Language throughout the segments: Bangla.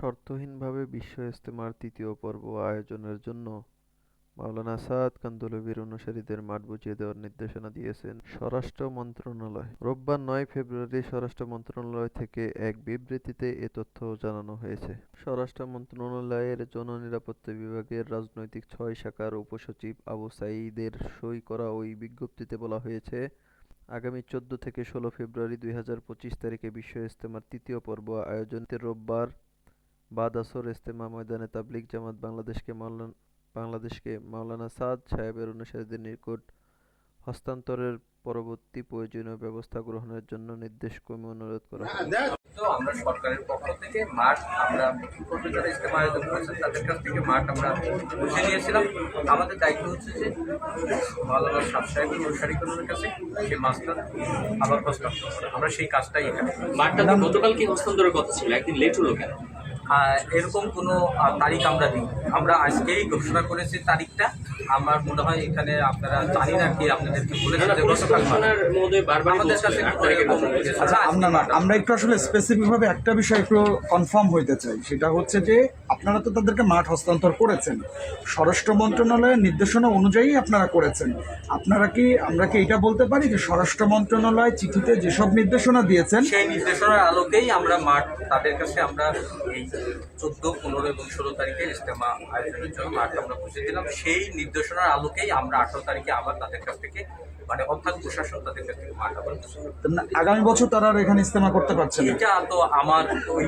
শর্তহীনভাবে বিশ্ব ইজতেমার তৃতীয় পর্ব আয়োজনের জন্য মাওলানা সাদ কান্দলভির অনুসারীদের মাঠ বুঝিয়ে দেওয়ার নির্দেশনা দিয়েছেন স্বরাষ্ট্র মন্ত্রণালয়। রোববার নয় ফেব্রুয়ারি স্বরাষ্ট্র মন্ত্রণালয় থেকে এক বিবৃতিতে এ তথ্য জানানো হয়েছে। স্বরাষ্ট্র মন্ত্রণালয়ের জননিরাপত্তা বিভাগের রাজনৈতিক ছয় শাখার উপসচিব আবু সাঈদের সই করা ওই বিজ্ঞপ্তিতে বলা হয়েছে, আগামী চোদ্দ থেকে ষোলো ফেব্রুয়ারি দুই হাজার পঁচিশ তারিখে বিশ্ব ইজতেমার তৃতীয় পর্ব আয়োজনতে রোববার বাদ আসর ইজতেমা ময়দানে তাবলিগ জামাত বাংলাদেশকে মাওলানা বাংলাদেশকে মাওলানা সাদ সাহেবের অনুসারীদের নিকট হস্তান্তরের পরবর্তী প্রয়োজনীয় ব্যবস্থা গ্রহণের জন্য নির্দেশক্রমে অনুরোধ করা হয় তো আমরা সরকারের পক্ষ থেকে মাঠ আমরা পূর্বে যারা ইস্তেমা আয়োজন করেছেন তাদের কাছ থেকে মাঠ আমরা বুঝে নিয়েছিলাম। আমাদের দায়িত্ব হচ্ছে যে মাওলানা সাহ সাহেবের অনুসারীগুলোর কাছে সেই মাছটা আবার হস্তান্তর আমরা সেই কাজটাই এখানে মাঠটা তো গতকালকে হস্তান্তরের কথা ছিল একদিন লেট হলো কেন? এরকম কোনো তারিখ আমরা দিই আমরা আজকেই ঘোষণা করেছি তারিখটা। আমার মনে হয় এখানে আপনারা জানি না কি আপনাদেরকে বলেছেন যে গতকাল আমাদের কাছে আমরা আমরা একটু আসলে স্পেসিফিক ভাবে একটা বিষয় একটু কনফার্ম হইতে চাই। সেটা হচ্ছে যে আপনারা তো তাদেরকে মাঠ হস্তান্তর করেছেন। স্বরাষ্ট্র মন্ত্রণালয়ের নির্দেশনা অনুযায়ী আপনারা করেছেন। আপনারা কি, আমরা কি এটা বলতে পারি যে স্বরাষ্ট্র মন্ত্রণালয় চিঠিতে যেসব নির্দেশনা দিয়েছেন, সেই নির্দেশনার আলোকেই আমরা মাঠ, তাদের কাছে আমরা এই চোদ্দ, পনেরো এবং ষোলো তারিখে ইজতেমা আয়োজনের জন্য মাঠ আমরা বুঝে দিলাম। সেই নির্দেশনার আলোকেই আমরা আঠারো তারিখে আবার তাদের কাছ থেকে মানে অর্থাৎ প্রশাসন তাদের কাছ থেকে মাঠ আগামী বছর তারা আর এখানে ইস্তেমা করতে পারছেন না। এটা তো আমার ওই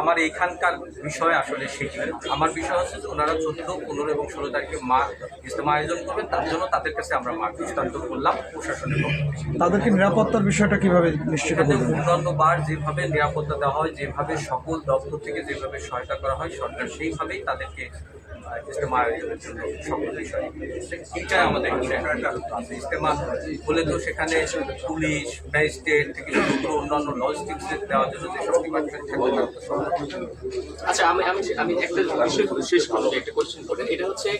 আমার এইখানকার বিষয় আসলে সেটি আমার বিষয় হচ্ছে যে ওনারা চোদ্দ পনেরো এবং ষোলো তারিখে মাঠ ইজতেমা আয়োজন করবেন তার জন্য তাদের কাছে আমরা মাঠ হস্তান্তর করলাম প্রশাসনের তাদেরকে নিরাপত্তার বিষয়টা কীভাবে নিশ্চিত অন্যান্য বার যেভাবে নিরাপত্তা দেওয়া হয় যেভাবে সকল দপ্তর থেকে যেভাবে সহায়তা করা হয় সরকার সেইভাবেই তাদেরকে ইজতেমা আয়োজনের জন্য সকল বিষয় এইটাই হলে তো সেখানে পুলিশ, ম্যাজিস্ট্রেট থেকে শুরু অন্যান্য লজিস্টিক্স দেওয়ার জন্য যেসব ডিপার্টমেন্ট আচ্ছা আমি আমি আমি একটা বিষয় শেষ করব একটা কোয়েশ্চেন করেন এটা হচ্ছে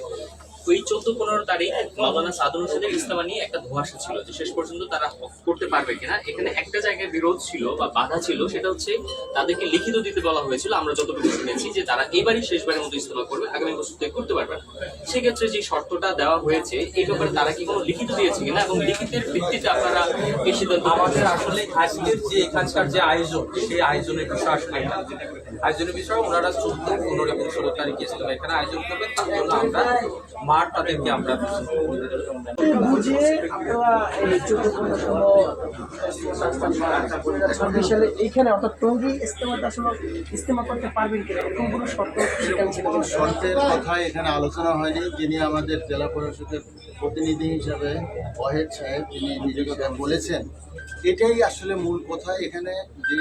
ওই চোদ্দ পনেরো তারিখ মাওলানা সাদুল হোসেনের ইস্তেমা নিয়ে একটা ধোঁয়াশা ছিল যে শেষ পর্যন্ত তারা করতে পারবে কিনা। এখানে একটা জায়গায় বিরোধ ছিল বা বাধা ছিল, সেটা হচ্ছে তাদেরকে লিখিত দিতে বলা হয়েছিল। আমরা যতটুকু শুনেছি যে তারা এবারই শেষবারের মতো ইস্তেমা করবে, আগামী বছর থেকে করতে পারবে না। সেক্ষেত্রে যে শর্তটা দেওয়া হয়েছে, এই ব্যাপারে তারা কি কোনো লিখিত দিয়েছে কিনা এবং লিখিতের ভিত্তিতে আপনারা এই সিদ্ধান্ত আমাদের আসলে আজকের যে এখানকার যে আয়োজন, সেই আয়োজনের বিষয় আসলে আয়োজনের বিষয় ওনারা চোদ্দ, পনেরো এবং ষোলো তারিখে এখানে আয়োজন করবেন। তার জন্য আমরা মাঠ তাদেরকে আমরা আপনারা এই চোদ্দ সালে এইখানে অর্থাৎ টঙ্গি আসলে ইস্তেমা করতে পারবেন কিনা? এরকম কোনো শর্ত সেখানে ছিল? শর্তের কথা এখানে আলোচনা হয়নি। যিনি আমাদের জেলা পরিষদের প্রতিনিধি হিসাবে ওয়াহেদ সাহেব তিনি নিজেকে বলেছেন এটাই আসলে মূল কথা। এখানে যে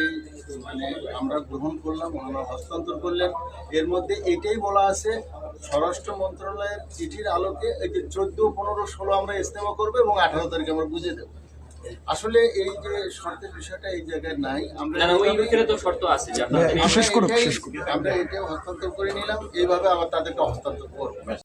মানে আমরা গ্রহণ করলাম আমরা হস্তান্তর করলেন এর মধ্যে এটাই বলা আছে স্বরাষ্ট্র মন্ত্রণালয়ের চিঠির আলোকে এই যে চোদ্দ পনেরো ষোলো আমরা ইস্তেমা করব এবং আঠারো তারিখে আমরা বুঝে দেবো। আসলে এই যে শর্তের বিষয়টা এই জায়গায় নাই। আমরা না না ওই ভিতরে তো শর্ত আছে যে আপনাদের শেষ করুন, এটাই- আমরা এটাও হস্তান্তর করে নিলাম। এইভাবে আবার তাদেরকে হস্তান্তর করব।